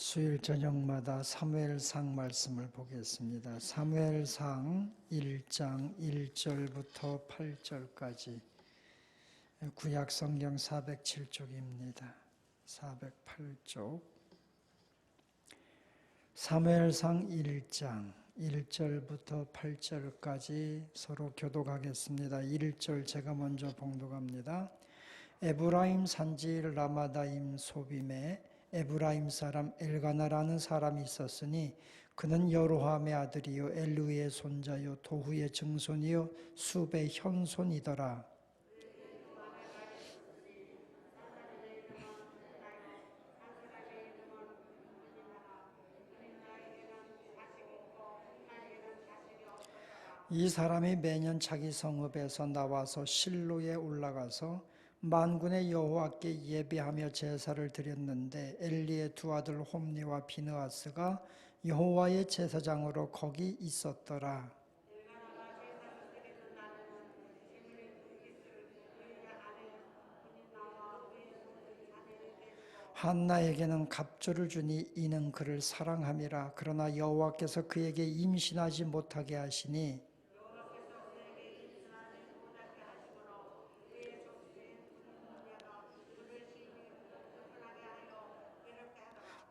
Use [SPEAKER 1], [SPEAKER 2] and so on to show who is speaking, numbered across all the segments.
[SPEAKER 1] 수요일 저녁마다 사무엘상 말씀을 보겠습니다. 사무엘상 1장 1절부터 8절까지 구약 성경 407쪽입니다. 408쪽. 사무엘상 1장 1절부터 8절까지 서로 교독하겠습니다. 1절 제가 먼저 봉독합니다. 에브라임 산지 라마다임 소빔에 에브라임 사람 엘가나라는 사람이 있었으니 그는 여로함의 아들이요 엘루의 손자요 도후의 증손이요 수베 현손이더라. 이 사람이 매년 자기 성읍에서 나와서 실로에 올라가서 만군의 여호와께 예배하며 제사를 드렸는데 엘리의 두 아들 홈리와 비느하스가 여호와의 제사장으로 거기 있었더라. 한나에게는 갑조를 주니 이는 그를 사랑함이라 그러나 여호와께서 그에게 임신하지 못하게 하시니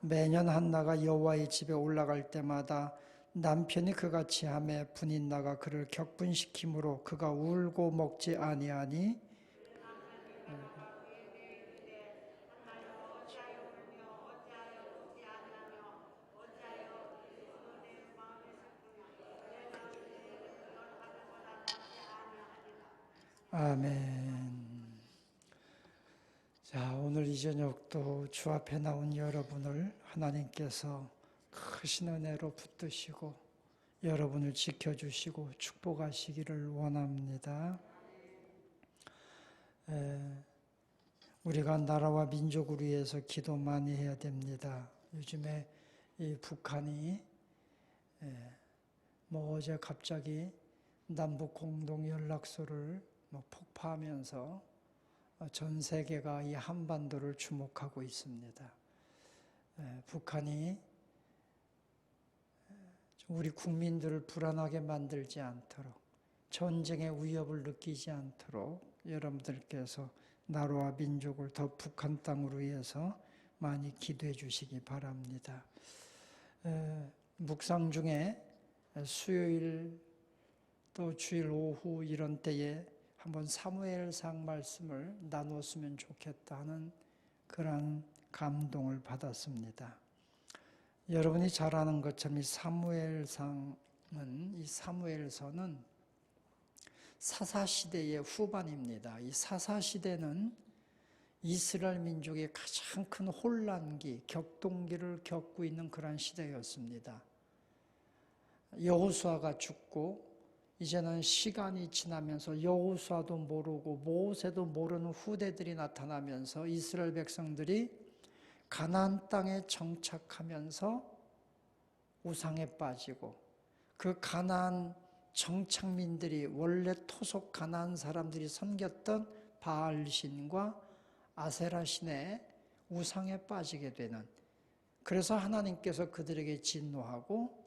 [SPEAKER 1] 매년 한나가 여호와의 집에 올라갈 때마다 남편이 그같이 함에 분이 나가 그를 격분시키므로 그가 울고 먹지 아니하니 아멘. 자, 오늘 이 저녁도 주 앞에 나온 여러분을 하나님께서 크신 은혜로 붙드시고 여러분을 지켜주시고 축복하시기를 원합니다. 에, 우리가 나라와 민족을 위해서 기도 많이 해야 됩니다. 요즘에 이 북한이 에, 뭐 어제 갑자기 남북 공동 연락소를 뭐 폭파하면서 전 세계가 이 한반도를 주목하고 있습니다. 북한이 우리 국민들을 불안하게 만들지 않도록 전쟁의 위협을 느끼지 않도록 여러분들께서 나라와 민족을 더 북한 땅으로 위해서 많이 기도해 주시기 바랍니다. 묵상 중에 수요일 또 주일 오후 이런 때에 한번 사무엘상 말씀을 나눴으면 좋겠다 하는 그런 감동을 받았습니다. 여러분이 잘 아는 것처럼 이 사무엘상은 이 사무엘서는 사사 시대의 후반입니다. 이 사사 시대는 이스라엘 민족의 가장 큰 혼란기, 격동기를 겪고 있는 그런 시대였습니다. 여호수아가 죽고 이제는 시간이 지나면서 여호수아도 모르고 모세도 모르는 후대들이 나타나면서 이스라엘 백성들이 가나안 땅에 정착하면서 우상에 빠지고 그 가나안 정착민들이 원래 토속 가나안 사람들이 섬겼던 바알 신과 아세라 신의 우상에 빠지게 되는 그래서 하나님께서 그들에게 진노하고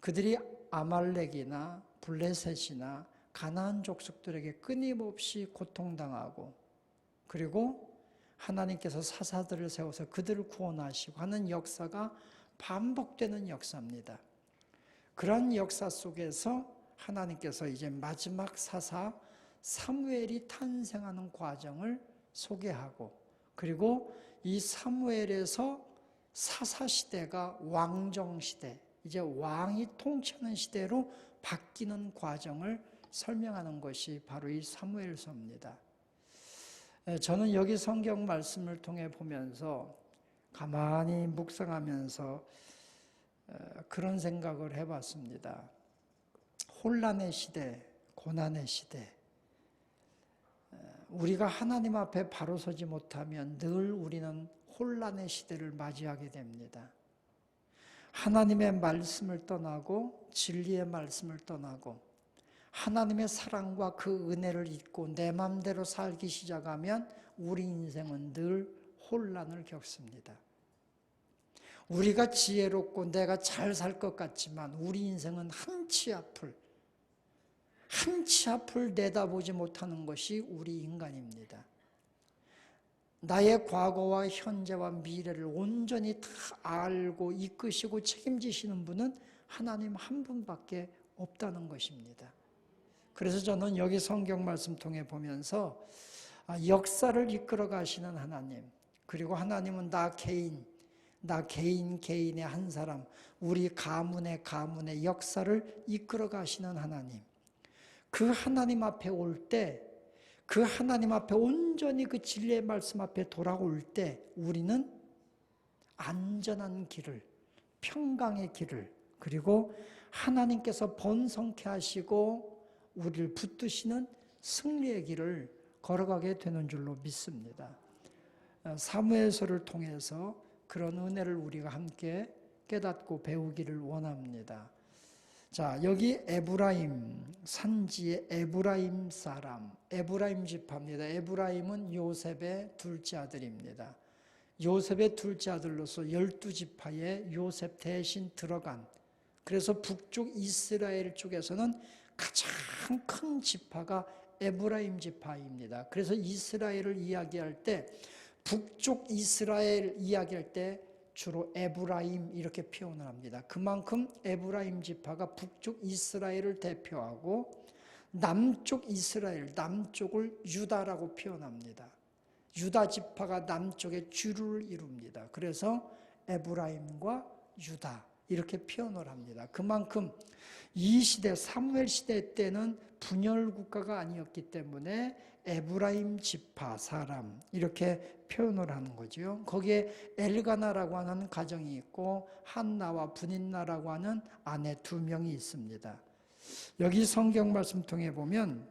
[SPEAKER 1] 그들이 아말렉이나 블레셋이나 가나안 족속들에게 끊임없이 고통당하고 그리고 하나님께서 사사들을 세워서 그들을 구원하시고 하는 역사가 반복되는 역사입니다. 그런 역사 속에서 하나님께서 이제 마지막 사사 사무엘이 탄생하는 과정을 소개하고 그리고 이 사무엘에서 사사 시대가 왕정 시대 이제 왕이 통치하는 시대로 바뀌는 과정을 설명하는 것이 바로 이 사무엘서입니다. 저는 여기 성경 말씀을 통해 보면서 가만히 묵상하면서 그런 생각을 해봤습니다. 혼란의 시대, 고난의 시대. 우리가 하나님 앞에 바로 서지 못하면 늘 우리는 혼란의 시대를 맞이하게 됩니다. 하나님의 말씀을 떠나고 진리의 말씀을 떠나고 하나님의 사랑과 그 은혜를 잊고 내 마음대로 살기 시작하면 우리 인생은 늘 혼란을 겪습니다. 우리가 지혜롭고 내가 잘 살 것 같지만 우리 인생은 한 치 앞을 한 치 앞을 내다보지 못하는 것이 우리 인간입니다. 나의 과거와 현재와 미래를 온전히 다 알고 이끄시고 책임지시는 분은 하나님 한 분밖에 없다는 것입니다. 그래서 저는 여기 성경 말씀 통해 보면서 아, 역사를 이끌어 가시는 하나님, 그리고 하나님은 나 개인, 나 개인 개인의 한 사람, 우리 가문의 가문의 역사를 이끌어 가시는 하나님. 그 하나님 앞에 올 때, 그 하나님 앞에 온전히 그 진리의 말씀 앞에 돌아올 때 우리는 안전한 길을, 평강의 길을, 그리고 하나님께서 번성케 하시고 우리를 붙드시는 승리의 길을 걸어가게 되는 줄로 믿습니다. 어, 사무엘서를 통해서 그런 은혜를 우리가 함께 깨닫고 배우기를 원합니다. 자, 여기 에브라임, 산지의 에브라임 사람, 에브라임 지파입니다. 에브라임은 요셉의 둘째 아들입니다. 요셉의 둘째 아들로서 열두 지파에 요셉 대신 들어간, 그래서 북쪽 이스라엘 쪽에서는 가장 큰 지파가 에브라임 지파입니다. 그래서 이스라엘을 이야기할 때, 북쪽 이스라엘 이야기할 때 주로 에브라임 이렇게 표현을 합니다. 그만큼 에브라임 지파가 북쪽 이스라엘을 대표하고 남쪽 이스라엘, 남쪽을 유다라고 표현합니다. 유다 지파가 남쪽의 주를 이룹니다. 그래서 에브라임과 유다 이렇게 표현을 합니다. 그만큼 이 시대 사무엘 시대 때는 분열 국가가 아니었기 때문에 에브라임 지파 사람 이렇게 표현을 하는 거죠. 거기에 엘가나라고 하는 가정이 있고 한나와 분인나라고 하는 아내 두 명이 있습니다. 여기 성경 말씀 통해 보면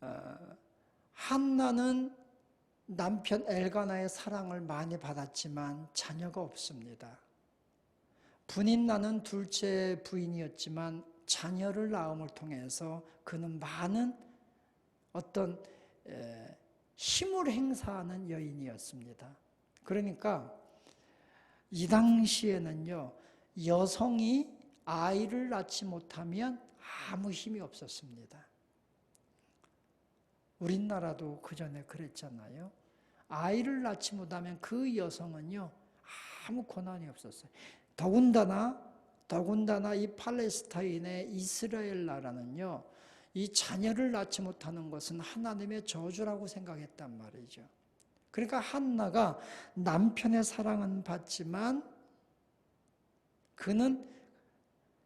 [SPEAKER 1] 어, 한나는 남편 엘가나의 사랑을 많이 받았지만 자녀가 없습니다. 분인나는 둘째 부인이었지만 자녀를 낳음을 통해서 그는 많은 어떤 힘을 행사하는 여인이었습니다. 그러니까 이 당시에는요, 여성이 아이를 낳지 못하면 아무 힘이 없었습니다. 우리나라도 그 전에 그랬잖아요. 아이를 낳지 못하면 그 여성은요, 아무 권한이 없었어요. 더군다나, 더군다나 이 팔레스타인의 이스라엘 나라는요, 이 자녀를 낳지 못하는 것은 하나님의 저주라고 생각했단 말이죠. 그러니까 한나가 남편의 사랑은 받지만 그는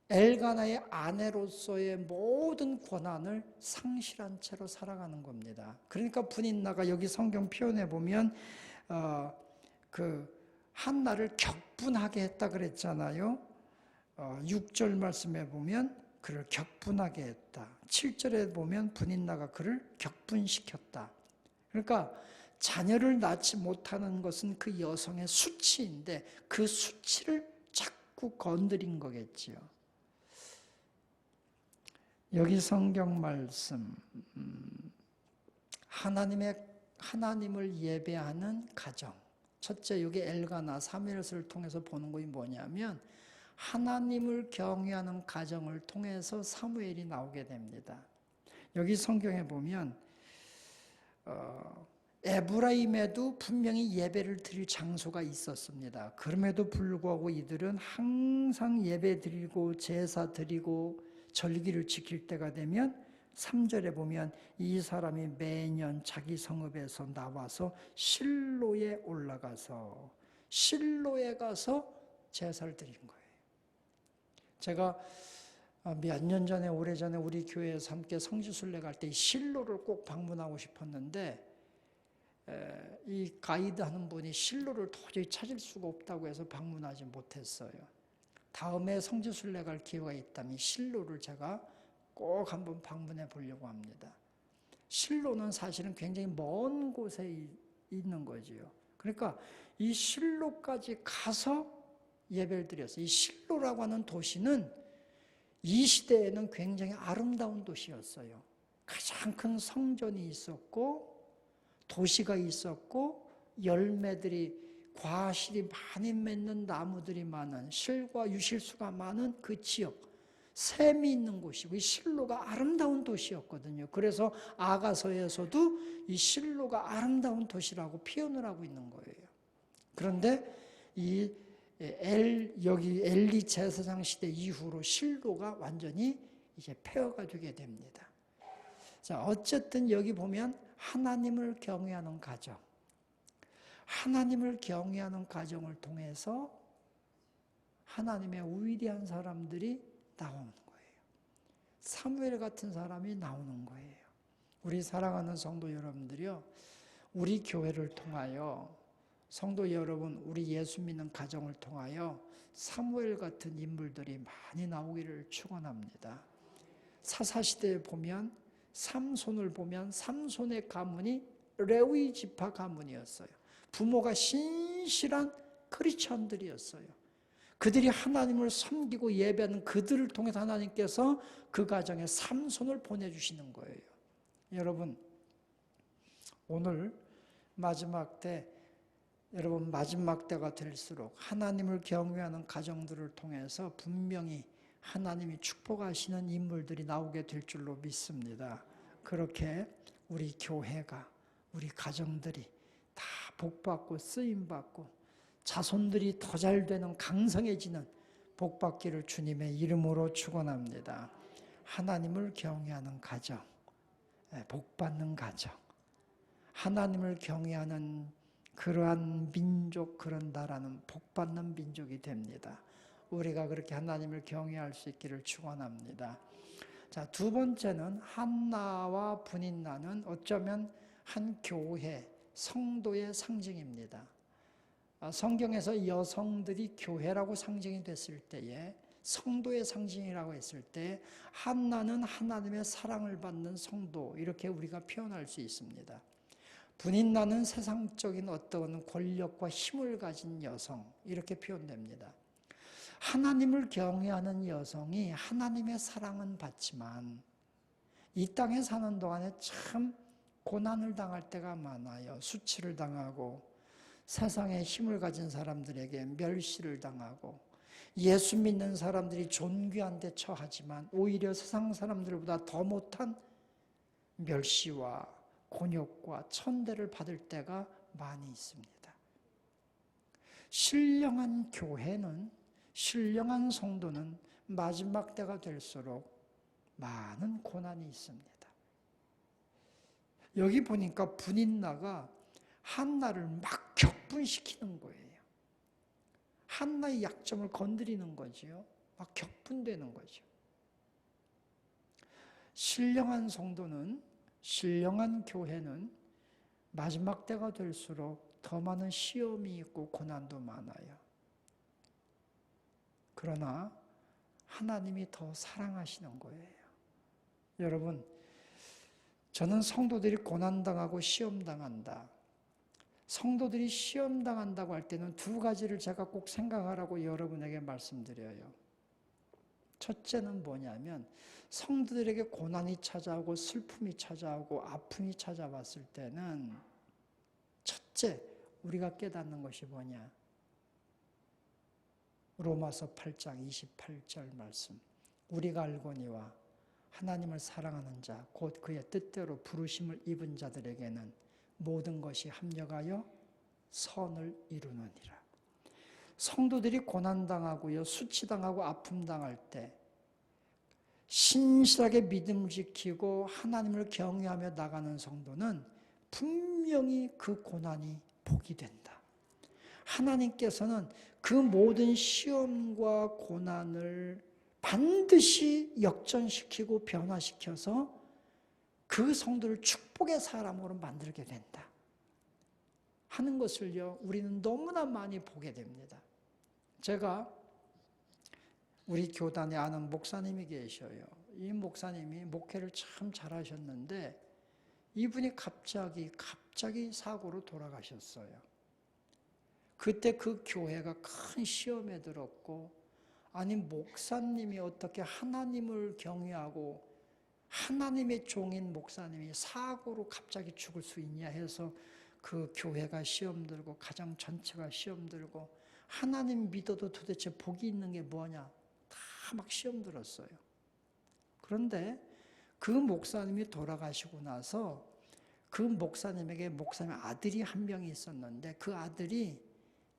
[SPEAKER 1] 엘가나의 아내로서의 모든 권한을 상실한 채로 살아가는 겁니다. 그러니까 분인나가 여기 성경 표현해 보면 어, 그 한나를 격분하게 했다 그랬잖아요. 어, 6절 말씀에 보면 그를 격분하게 했다. 7절에 보면 분인나가 그를 격분시켰다. 그러니까 자녀를 낳지 못하는 것은 그 여성의 수치인데 그 수치를 자꾸 건드린 거겠지요. 여기 성경 말씀 음, 하나님의 하나님을 예배하는 가정. 첫째 여기 엘가나 사무엘서를 통해서 보는 것이 뭐냐면 하나님을 경외하는 가정을 통해서 사무엘이 나오게 됩니다. 여기 성경에 보면 어, 에브라임에도 분명히 예배를 드릴 장소가 있었습니다. 그럼에도 불구하고 이들은 항상 예배 드리고 제사 드리고 절기를 지킬 때가 되면 3절에 보면 이 사람이 매년 자기 성읍에서 나와서 실로에 올라가서 실로에 가서 제사를 드린 거예요. 제가 어, 몇년 전에 오래전에 우리 교회에서 함께 성지순례 갈 때 실로를 꼭 방문하고 싶었는데 이 가이드 하는 분이 실로를 도저히 찾을 수가 없다고 해서 방문하지 못했어요. 다음에 성지순례 갈 기회가 있다면 실로를 제가 꼭 한번 방문해 보려고 합니다. 실로는 사실은 굉장히 먼 곳에 있는 거지요. 그러니까 이 실로까지 가서 예배를 드렸어요. 이 실로라고 하는 도시는 이 시대에는 굉장히 아름다운 도시였어요. 가장 큰 성전이 있었고, 도시가 있었고, 열매들이 과실이 많이 맺는 나무들이 많은 실과 유실수가 많은 그 지역 샘이 있는 곳이고 이 실로가 아름다운 도시였거든요. 그래서 아가서에서도 이 실로가 아름다운 도시라고 표현을 하고 있는 거예요. 그런데 이 엘, 여기 엘리 제사장 시대 이후로 실로가 완전히 이제 폐허가 되게 됩니다. 자, 어쨌든 여기 보면 하나님을 경외하는 가정. 하나님을 경외하는 가정을 통해서 하나님의 위대한 사람들이 나오는 거예요. 사무엘 같은 사람이 나오는 거예요. 우리 사랑하는 성도 여러분들이요. 우리 교회를 통하여 성도 여러분, 우리 예수 믿는 가정을 통하여 사무엘 같은 인물들이 많이 나오기를 축원합니다. 사사 시대에 보면 삼손을 보면 삼손의 가문이 레위 지파 가문이었어요. 부모가 신실한 크리스천들이었어요. 그들이 하나님을 섬기고 예배하는 그들을 통해서 하나님께서 그 가정에 삼손을 보내주시는 거예요. 여러분, 오늘 마지막 때, 여러분 마지막 때가 될수록 하나님을 경외하는 가정들을 통해서 분명히 하나님이 축복하시는 인물들이 나오게 될 줄로 믿습니다. 그렇게 우리 교회가, 우리 가정들이 다 복받고 쓰임받고 자손들이 더 잘 되는 강성해지는 복받기를 주님의 이름으로 축원합니다. 하나님을 경외하는 가정, 예, 복받는 가정, 하나님을 경외하는 그러한 민족, 그런 나라는 복받는 민족이 됩니다. 우리가 그렇게 하나님을 경외할 수 있기를 축원합니다. 자, 두 번째는 한나와 분인나는 어쩌면 한 교회, 성도의 상징입니다. 아, 성경에서 여성들이 교회라고 상징이 됐을 때에 성도의 상징이라고 했을 때 한나는 하나님의 사랑을 받는 성도 이렇게 우리가 표현할 수 있습니다. 분인나는 세상적인 어떤 권력과 힘을 가진 여성 이렇게 표현됩니다. 하나님을 경외하는 여성이 하나님의 사랑은 받지만 이 땅에 사는 동안에 참 고난을 당할 때가 많아요. 수치를 당하고 세상에 힘을 가진 사람들에게 멸시를 당하고 예수 믿는 사람들이 존귀한 데 처하지만 오히려 세상 사람들보다 더 못한 멸시와 곤욕과 천대를 받을 때가 많이 있습니다. 신령한 교회는 신령한 성도는 마지막 때가 될수록 많은 고난이 있습니다. 여기 보니까 분인나가 한나를 막 격분시키는 거예요. 한나의 약점을 건드리는 거지요. 막 격분되는 거죠. 신령한 성도는 신령한 교회는 마지막 때가 될수록 더 많은 시험이 있고 고난도 많아요. 그러나 하나님이 더 사랑하시는 거예요. 여러분, 저는 성도들이 고난당하고 시험당한다. 성도들이 시험당한다고 할 때는 두 가지를 제가 꼭 생각하라고 여러분에게 말씀드려요. 첫째는 뭐냐면 성도들에게 고난이 찾아오고 슬픔이 찾아오고 아픔이 찾아왔을 때는 첫째 우리가 깨닫는 것이 뭐냐? 로마서 8장 28절 말씀. 우리가 알거니와 하나님을 사랑하는 자, 곧 그의 뜻대로 부르심을 입은 자들에게는 모든 것이 합력하여 선을 이루느니라. 성도들이 고난당하고요, 수치당하고 아픔당할 때, 신실하게 믿음을 지키고 하나님을 경외하며 나가는 성도는 분명히 그 고난이 복이 된다. 하나님께서는 그 모든 시험과 고난을 반드시 역전시키고 변화시켜서 그 성도를 축복의 사람으로 만들게 된다. 하는 것을요, 우리는 너무나 많이 보게 됩니다. 제가 우리 교단에 아는 목사님이 계셔요. 이 목사님이 목회를 참 잘하셨는데, 이분이 갑자기, 갑자기 사고로 돌아가셨어요. 그때 그 교회가 큰 시험에 들었고, 아니, 목사님이 어떻게 하나님을 경외하고 하나님의 종인 목사님이 사고로 갑자기 죽을 수 있냐 해서 그 교회가 시험 들고 가정 전체가 시험 들고 하나님 믿어도 도대체 복이 있는 게 뭐냐 다 막 시험 들었어요. 그런데 그 목사님이 돌아가시고 나서 그 목사님에게 목사님 아들이 한 명이 있었는데 그 아들이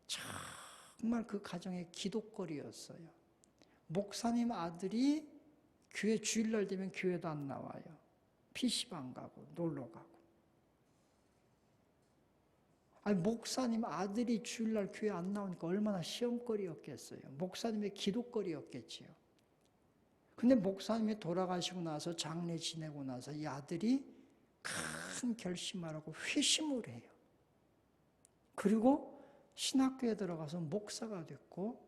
[SPEAKER 1] 정말 그 가정의 기독거리였어요. 목사님 아들이 교회 주일날 되면 교회도 안 나와요. PC방 가고 놀러 가고. 아니 목사님 아들이 주일날 교회 안 나오니까 얼마나 시험거리였겠어요. 목사님의 기도거리였겠지요. 근데 목사님이 돌아가시고 나서 장례 지내고 나서 이 아들이 큰 결심을 하고 회심을 해요. 그리고 신학교에 들어가서 목사가 됐고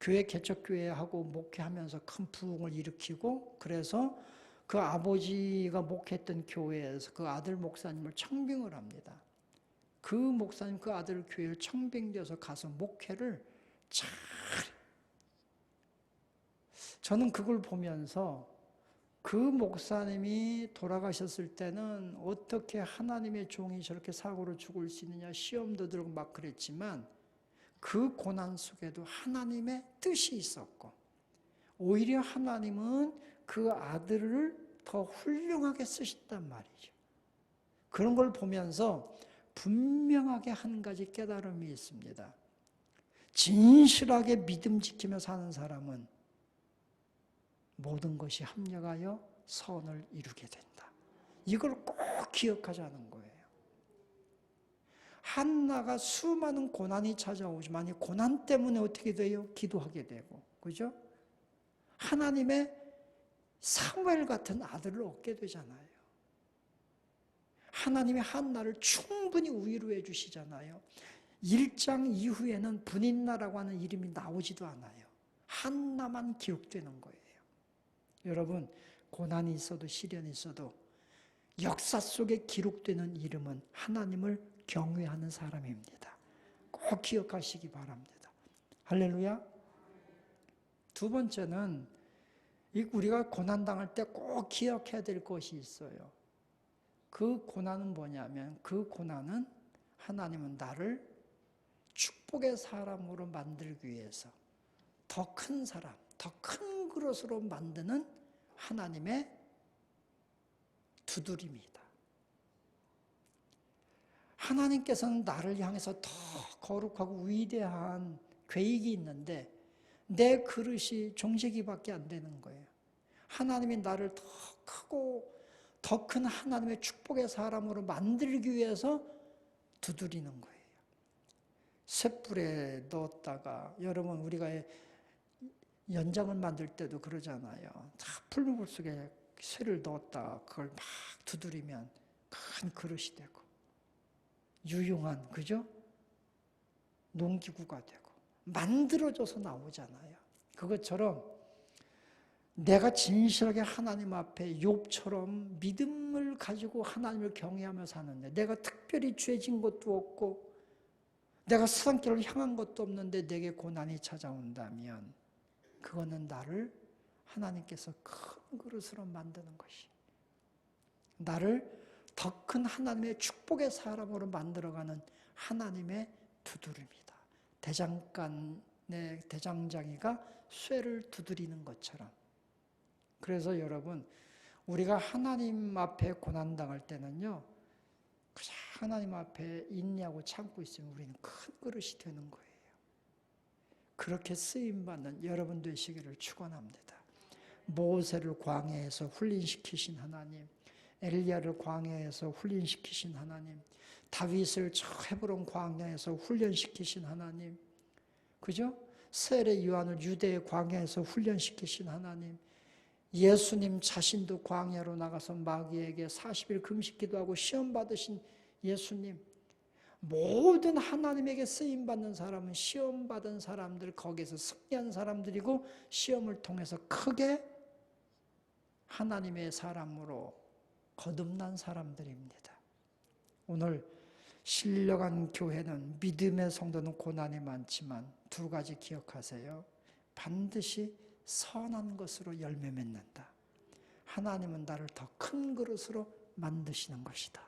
[SPEAKER 1] 교회 개척교회하고 목회하면서 큰 부흥을 일으키고 그래서 그 아버지가 목회했던 교회에서 그 아들 목사님을 청빙을 합니다. 그 목사님 그 아들 교회를 청빙되어서 가서 목회를 잘 저는 그걸 보면서 그 목사님이 돌아가셨을 때는 어떻게 하나님의 종이 저렇게 사고로 죽을 수 있느냐 시험도 들고 막 그랬지만 그 고난 속에도 하나님의 뜻이 있었고 오히려 하나님은 그 아들을 더 훌륭하게 쓰셨단 말이죠. 그런 걸 보면서 분명하게 한 가지 깨달음이 있습니다. 진실하게 믿음 지키며 사는 사람은 모든 것이 합력하여 선을 이루게 된다. 이걸 꼭 기억하자는 거예요. 한나가 수많은 고난이 찾아오지만 이 고난 때문에 어떻게 돼요? 기도하게 되고, 그죠? 하나님의 사무엘 같은 아들을 얻게 되잖아요. 하나님이 한나를 충분히 위로해 주시잖아요. 1장 이후에는 분인나라고 하는 이름이 나오지도 않아요. 한나만 기록되는 거예요. 여러분, 고난이 있어도 시련이 있어도 역사 속에 기록되는 이름은 하나님을 경외하는 사람입니다. 꼭 기억하시기 바랍니다. 할렐루야. 두 번째는 우리가 고난당할 때 꼭 기억해야 될 것이 있어요. 그 고난은 뭐냐면 그 고난은 하나님은 나를 축복의 사람으로 만들기 위해서 더 큰 사람, 더 큰 그릇으로 만드는 하나님의 두드림이다. 하나님께서는 나를 향해서 더 거룩하고 위대한 계획이 있는데 내 그릇이 종식이밖에 안 되는 거예요. 하나님이 나를 더 크고 더 큰 하나님의 축복의 사람으로 만들기 위해서 두드리는 거예요. 쇳불에 넣었다가 여러분 우리가 연장을 만들 때도 그러잖아요. 다 풀물 속에 쇠를 넣었다 그걸 막 두드리면 큰 그릇이 되고 유용한 그죠? 농기구가 되고 만들어져서 나오잖아요. 그것처럼 내가 진실하게 하나님 앞에 욥처럼 믿음을 가지고 하나님을 경외하며 사는데 내가 특별히 죄진 것도 없고 내가 세상길을 향한 것도 없는데 내게 고난이 찾아온다면 그거는 나를 하나님께서 큰 그릇으로 만드는 것이 나를 더 큰 하나님의 축복의 사람으로 만들어가는 하나님의 두드림이다. 대장간의 대장장이가 쇠를 두드리는 것처럼 그래서 여러분 우리가 하나님 앞에 고난 당할 때는요 그냥 하나님 앞에 있냐고 참고 있으면 우리는 큰 그릇이 되는 거예요. 그렇게 쓰임 받는 여러분 되시기를 축원합니다. 모세를 광야에서 훈련시키신 하나님, 엘리야를 광야에서 훈련시키신 하나님, 다윗을 저 헤브론 광야에서 훈련시키신 하나님, 그죠? 세례 요한을 유대의 광야에서 훈련시키신 하나님, 예수님 자신도 광야로 나가서 마귀에게 40일 금식 기도하고 시험 받으신 예수님, 모든 하나님에게 쓰임 받는 사람은 시험 받은 사람들 거기서 승리한 사람들이고 시험을 통해서 크게 하나님의 사람으로 거듭난 사람들입니다. 오늘 신령한 교회는 믿음의 성도는 고난이 많지만 두 가지 기억하세요. 반드시 선한 것으로 열매 맺는다. 하나님은 나를 더 큰 그릇으로 만드시는 것이다.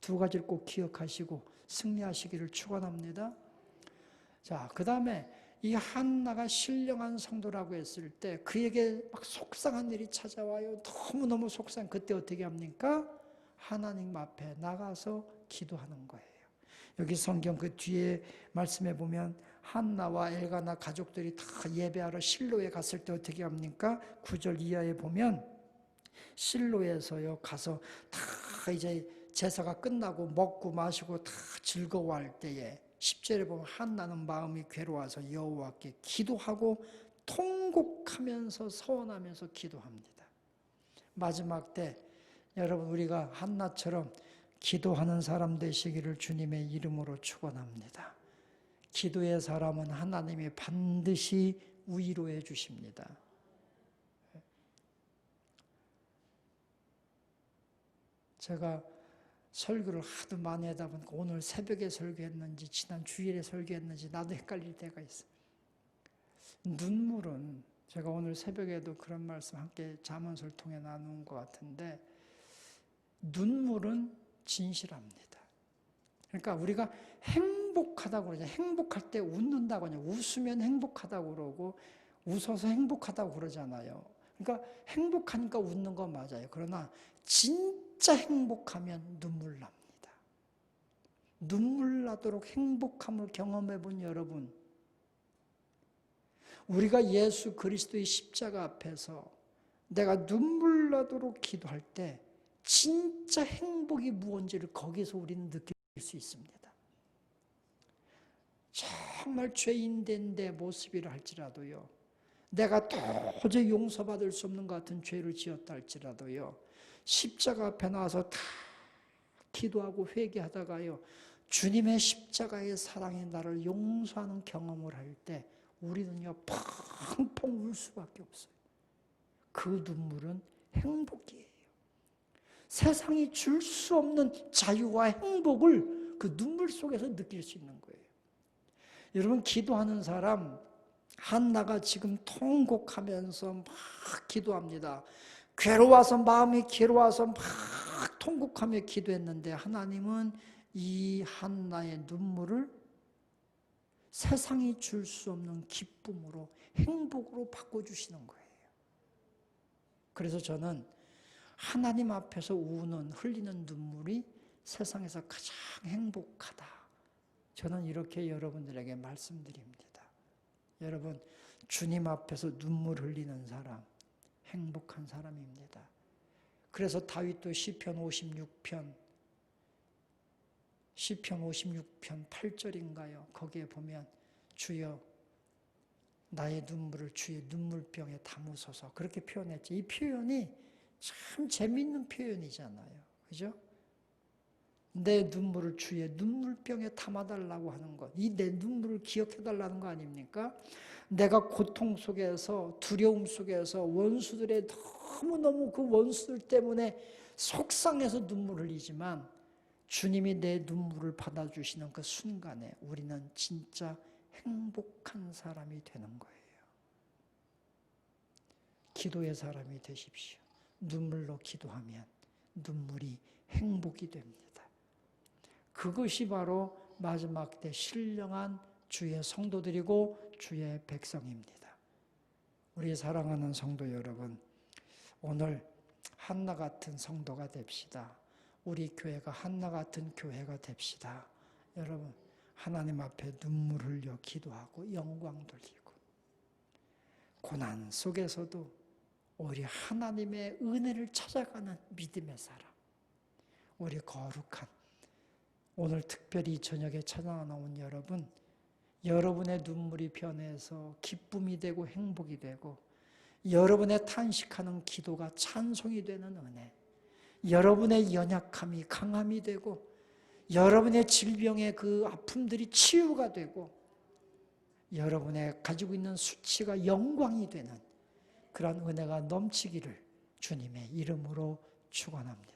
[SPEAKER 1] 두 가지를 꼭 기억하시고 승리하시기를 축원합니다. 자, 그 다음에 이 한나가 신령한 성도라고 했을 때 그에게 막 속상한 일이 찾아와요. 너무너무 속상. 그때 어떻게 합니까? 하나님 앞에 나가서 기도하는 거예요. 여기 성경 그 뒤에 말씀해 보면 한나와 엘가나 가족들이 다 예배하러 실로에 갔을 때 어떻게 합니까? 9절 이하에 보면 실로에서요 가서 다 이제 제사가 끝나고 먹고 마시고 다 즐거워할 때에 10절에 보면 한나는 마음이 괴로워서 여호와께 기도하고 통곡하면서 서원하면서 기도합니다. 마지막 때 여러분 우리가 한나처럼 기도하는 사람 되시기를 주님의 이름으로 축원합니다. 기도의 사람은 하나님이 반드시 위로해 주십니다. 제가 설교를 하도 많이 하다 보니까 오늘 새벽에 설교했는지 지난 주일에 설교했는지 나도 헷갈릴 때가 있어요. 눈물은 제가 오늘 새벽에도 그런 말씀 함께 자문서를 통해 나눈 것 같은데 눈물은 진실합니다. 그러니까 우리가 행 복하다고 그러죠. 행복할 때 웃는다고 하냐. 웃으면 행복하다고 그러고 웃어서 행복하다고 그러잖아요. 그러니까 행복하니까 웃는 건 맞아요. 그러나 진짜 행복하면 눈물 납니다. 눈물 나도록 행복함을 경험해 본 여러분, 우리가 예수 그리스도의 십자가 앞에서 내가 눈물 나도록 기도할 때 진짜 행복이 무언지를 거기서 우리는 느낄 수 있습니다. 정말 죄인된 내 모습이라 할지라도요. 내가 도저히 용서받을 수 없는 것 같은 죄를 지었다 할지라도요. 십자가 앞에 나와서 다 기도하고 회개하다가요. 주님의 십자가의 사랑이 나를 용서하는 경험을 할 때 우리는요, 펑펑 울 수밖에 없어요. 그 눈물은 행복이에요. 세상이 줄 수 없는 자유와 행복을 그 눈물 속에서 느낄 수 있는 거예요. 여러분, 기도하는 사람, 한나가 지금 통곡하면서 막 기도합니다. 괴로워서 마음이 괴로워서 막 통곡하며 기도했는데 하나님은 이 한나의 눈물을 세상이 줄 수 없는 기쁨으로 행복으로 바꿔주시는 거예요. 그래서 저는 하나님 앞에서 우는 흘리는 눈물이 세상에서 가장 행복하다. 저는 이렇게 여러분들에게 말씀드립니다. 여러분 주님 앞에서 눈물 흘리는 사람 행복한 사람입니다. 그래서 다윗도 시편 56편 시편 56편 8절인가요? 거기에 보면 주여 나의 눈물을 주의 눈물병에 담으소서 그렇게 표현했지. 이 표현이 참 재밌는 표현이잖아요. 그죠? 내 눈물을 주의 눈물병에 담아달라고 하는 것. 이 내 눈물을 기억해달라는 거 아닙니까? 내가 고통 속에서, 두려움 속에서 원수들의 너무너무 그 원수들 때문에 속상해서 눈물을 흘리지만 주님이 내 눈물을 받아주시는 그 순간에 우리는 진짜 행복한 사람이 되는 거예요. 기도의 사람이 되십시오. 눈물로 기도하면 눈물이 행복이 됩니다. 그것이 바로 마지막 때 신령한 주의 성도들이고 주의 백성입니다. 우리 사랑하는 성도 여러분, 오늘 한나 같은 성도가 됩시다. 우리 교회가 한나 같은 교회가 됩시다. 여러분, 하나님 앞에 눈물 흘려 기도하고 영광 돌리고 고난 속에서도 우리 하나님의 은혜를 찾아가는 믿음의 사람. 우리 거룩한 오늘 특별히 저녁에 찬양 나온 여러분, 여러분의 눈물이 변해서 기쁨이 되고 행복이 되고 여러분의 탄식하는 기도가 찬송이 되는 은혜. 여러분의 연약함이 강함이 되고 여러분의 질병의 그 아픔들이 치유가 되고 여러분의 가지고 있는 수치가 영광이 되는 그런 은혜가 넘치기를 주님의 이름으로 축원합니다.